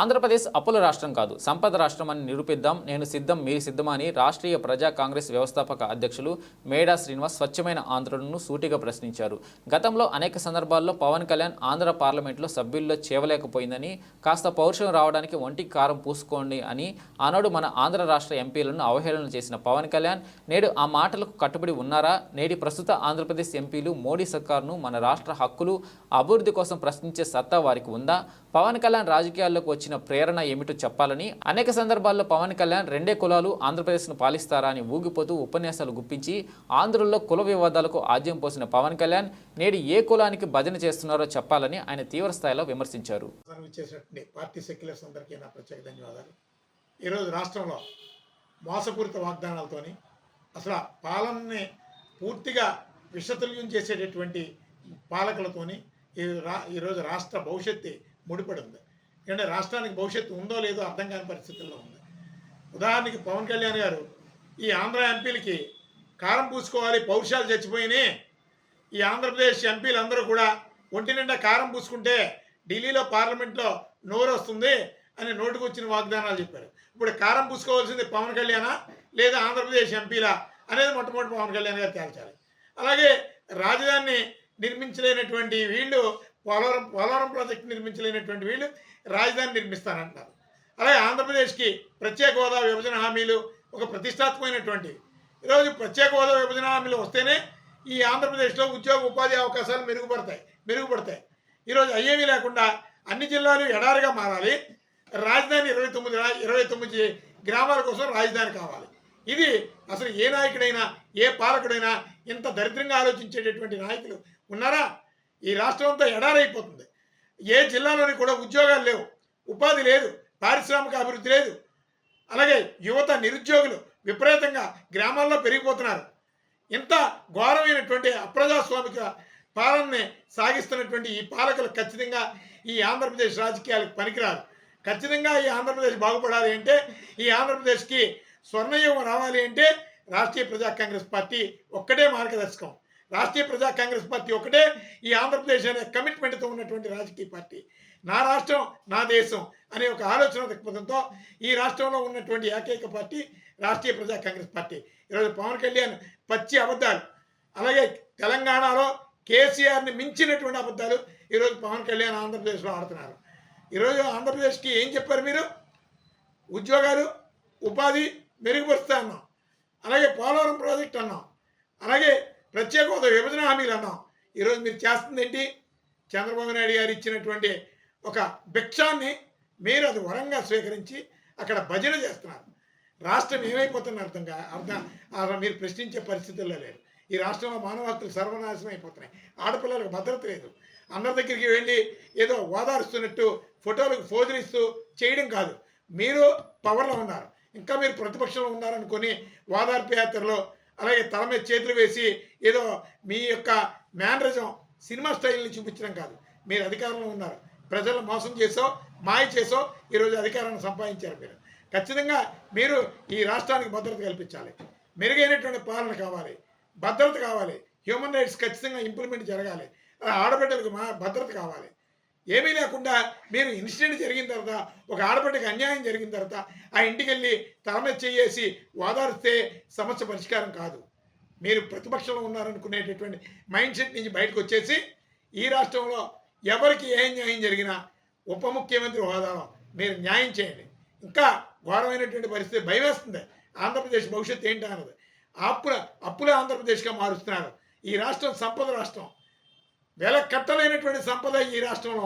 ఆంధ్రప్రదేశ్ అప్పుల రాష్ట్రం కాదు సంపద రాష్ట్రం అని నిరూపిద్దాం. నేను సిద్ధం మీరు సిద్ధమని రాష్ట్రీయ ప్రజా కాంగ్రెస్ వ్యవస్థాపక అధ్యక్షులు మేడా శ్రీనివాస్ స్వచ్ఛమైన ఆంధ్రులను సూటిగా ప్రశ్నించారు. గతంలో అనేక సందర్భాల్లో పవన్ కళ్యాణ్ ఆంధ్ర పార్లమెంట్లో సభ్యుల్లో చేవలేకపోయిందని కాస్త పౌరుషం రావడానికి ఒంటికి కారం పూసుకోండి అని ఆనాడు మన ఆంధ్ర రాష్ట్ర ఎంపీలను అవహేళన చేసిన పవన్ కళ్యాణ్ నేడు ఆ మాటలకు కట్టుబడి ఉన్నారా? నేటి ప్రస్తుత ఆంధ్రప్రదేశ్ ఎంపీలు మోడీ సర్కార్ను మన రాష్ట్ర హక్కులు అభివృద్ధి కోసం ప్రశ్నించే సత్తా వారికి ఉందా? పవన్ కళ్యాణ్ రాజకీయాల్లోకి వచ్చిన ప్రేరణ ఏమిటో చెప్పాలని అనేక సందర్భాల్లో పవన్ కళ్యాణ్ రెండే కులాలు ఆంధ్రప్రదేశ్ను పాలిస్తారా అని ఊగిపోతూ ఉపన్యాసాలు గుప్పించి ఆంధ్రుల్లో కుల వివాదాలకు ఆజ్యం పోసిన పవన్ కళ్యాణ్ నేడు ఏ కులానికి భజన చేస్తున్నారో చెప్పాలని ఆయన తీవ్ర స్థాయిలో విమర్శించారు. పార్టీ సెక్యులర్స్ అందరికీ నా ప్రత్యేక ధన్యవాదాలు. ఈరోజు రాష్ట్రంలో మోసపూరిత వాగ్దానాలతోని అసలు పాలనని పూర్తిగా విషతుల్యం చేసేటటువంటి పాలకులతోని ఈ రా ఈరోజు రాష్ట్ర భవిష్యత్తు ముడిపడి ఉంది. ఎందుకంటే రాష్ట్రానికి భవిష్యత్తు ఉందో లేదో అర్థం కాని పరిస్థితుల్లో ఉంది. ఉదాహరణకి పవన్ కళ్యాణ్ గారు ఈ ఆంధ్ర ఎంపీలకి కారం పూసుకోవాలి పౌరుషాలు చచ్చిపోయినాయి ఈ ఆంధ్రప్రదేశ్ ఎంపీలందరూ కూడా ఒంటి నిండా కారం పూసుకుంటే ఢిల్లీలో పార్లమెంట్లో నోరు వస్తుంది అని నోటుకొచ్చిన వాగ్దానాలు చెప్పారు. ఇప్పుడు కారం పూసుకోవాల్సింది పవన్ కళ్యాణా లేదా ఆంధ్రప్రదేశ్ ఎంపీలా అనేది మొట్టమొదటి పవన్ కళ్యాణ్ గారు తేల్చాలి. అలాగే రాజధానిని నిర్మించలేనటువంటి వీళ్ళు పోలవరం పోలవరం ప్రాజెక్టు నిర్మించలేనటువంటి వీళ్ళు రాజధాని నిర్మిస్తానంటున్నారు. అలాగే ఆంధ్రప్రదేశ్కి ప్రత్యేక హోదా విభజన హామీలు ఒక ప్రతిష్టాత్మకమైనటువంటి. ఈరోజు ప్రత్యేక హోదా విభజన హామీలు వస్తేనే ఈ ఆంధ్రప్రదేశ్లో ఉద్యోగ ఉపాధి అవకాశాలు మెరుగుపడతాయి మెరుగుపడతాయి. ఈరోజు అయ్యేవి లేకుండా అన్ని జిల్లాలు ఎడారిగా మారాలి. రాజధాని ఇరవై తొమ్మిది ఇరవై తొమ్మిది గ్రామాల కోసం రాజధాని కావాలి. ఇది అసలు ఏ నాయకుడైనా ఏ పాలకుడైనా ఇంత దరిద్రంగా ఆలోచించేటటువంటి నాయకులు ఉన్నారా? ఈ రాష్ట్రం అంతా ఎడారైపోతుంది. ఏ జిల్లాలోని కూడా ఉద్యోగాలు లేవు. ఉపాధి లేదు. పారిశ్రామిక అభివృద్ధి లేదు. అలాగే యువత నిరుద్యోగులు విపరీతంగా గ్రామాల్లో పెరిగిపోతున్నారు. ఇంత ఘోరమైనటువంటి అప్రజాస్వామిక పాలనని సాగిస్తున్నటువంటి ఈ పాలకులు ఖచ్చితంగా ఈ ఆంధ్రప్రదేశ్ రాజకీయాలకు పనికిరారు. ఖచ్చితంగా ఈ ఆంధ్రప్రదేశ్ బాగుపడాలి అంటే ఈ ఆంధ్రప్రదేశ్కి స్వర్ణయుగం రావాలి అంటే రాష్ట్రీయ ప్రజా కాంగ్రెస్ పార్టీ ఒక్కటే మార్గదర్శకం. రాష్ట్రీయ ప్రజా కాంగ్రెస్ పార్టీ ఒకటే ఈ ఆంధ్రప్రదేశ్ అనే కమిట్మెంట్తో ఉన్నటువంటి రాజకీయ పార్టీ. నా రాష్ట్రం నా దేశం అనే ఒక ఆలోచన దృక్పథంతో ఈ రాష్ట్రంలో ఉన్నటువంటి ఏకైక పార్టీ రాష్ట్రీయ ప్రజా కాంగ్రెస్ పార్టీ. ఈరోజు పవన్ కళ్యాణ్ పచ్చి అబద్ధాలు అలాగే తెలంగాణలో కేసీఆర్ని మించినటువంటి అబద్ధాలు ఈరోజు పవన్ కళ్యాణ్ ఆంధ్రప్రదేశ్లో ఆడుతున్నారు. ఈరోజు ఆంధ్రప్రదేశ్కి ఏం చెప్పారు మీరు? ఉద్యోగాలు ఉపాధి మెరుగుపరుస్తా అన్నాం. అలాగే పోలవరం ప్రాజెక్ట్ అన్నాం. అలాగే ప్రత్యేక హోదా విభజన హామీలు అన్నాం. ఈరోజు మీరు చేస్తుంది ఏంటి? చంద్రబాబు నాయుడు గారు ఇచ్చినటువంటి ఒక భిక్షాన్ని మీరు అది వరంగా స్వీకరించి అక్కడ భజన చేస్తున్నారు. రాష్ట్రం ఏమైపోతుంది అర్థం కా అర్థం మీరు ప్రశ్నించే పరిస్థితుల్లో లేరు. ఈ రాష్ట్రంలో మానవ హక్కులు సర్వనాశనం అయిపోతున్నాయి. ఆడపిల్లలకు భద్రత లేదు. అందరి దగ్గరికి వెళ్ళి ఏదో ఓదారుస్తున్నట్టు ఫోటోలకు ఫోజులిస్తూ చేయడం కాదు. మీరు పవర్లో ఉన్నారు. ఇంకా మీరు ప్రతిపక్షంలో ఉన్నారనుకొని ఓదార్పు యాత్రలో అలాగే తల మీద చేతులు వేసి ఏదో మీ యొక్క మేనరిజం సినిమా స్టైల్ని చూపించడం కాదు. మీరు అధికారంలో ఉన్నారు. ప్రజలను మోసం చేసో మాయ చేసో ఈరోజు అధికారాన్ని సంపాదించారు మీరు. ఖచ్చితంగా మీరు ఈ రాష్ట్రానికి భద్రత కల్పించాలి. మెరుగైనటువంటి పాలన కావాలి. భద్రత కావాలి. హ్యూమన్ రైట్స్ ఖచ్చితంగా ఇంప్లిమెంట్ జరగాలి. ఆడబిడ్డలకు మా భద్రత కావాలి. ఏమీ లేకుండా మీరు ఇన్సిడెంట్ జరిగిన తర్వాత ఒక ఆడబిడ్డకి అన్యాయం జరిగిన తర్వాత ఆ ఇంటికి వెళ్ళి తల చేసి వాదారిస్తే సమస్య పరిష్కారం కాదు. మీరు ప్రతిపక్షంలో ఉన్నారనుకునేటటువంటి మైండ్ సెట్ నుంచి బయటకు వచ్చేసి ఈ రాష్ట్రంలో ఎవరికి ఏ న్యాయం జరిగినా ఉప ముఖ్యమంత్రి హోదాలో మీరు న్యాయం చేయండి. ఇంకా ఘోరమైనటువంటి పరిస్థితి భయం వేస్తుంది ఆంధ్రప్రదేశ్ భవిష్యత్తు ఏంటి అన్నది. అప్పుల అప్పులే ఆంధ్రప్రదేశ్గా మారుస్తున్నారు. ఈ రాష్ట్రం సంపద రాష్ట్రం. వెల కట్టలేనటువంటి సంపద ఈ రాష్ట్రంలో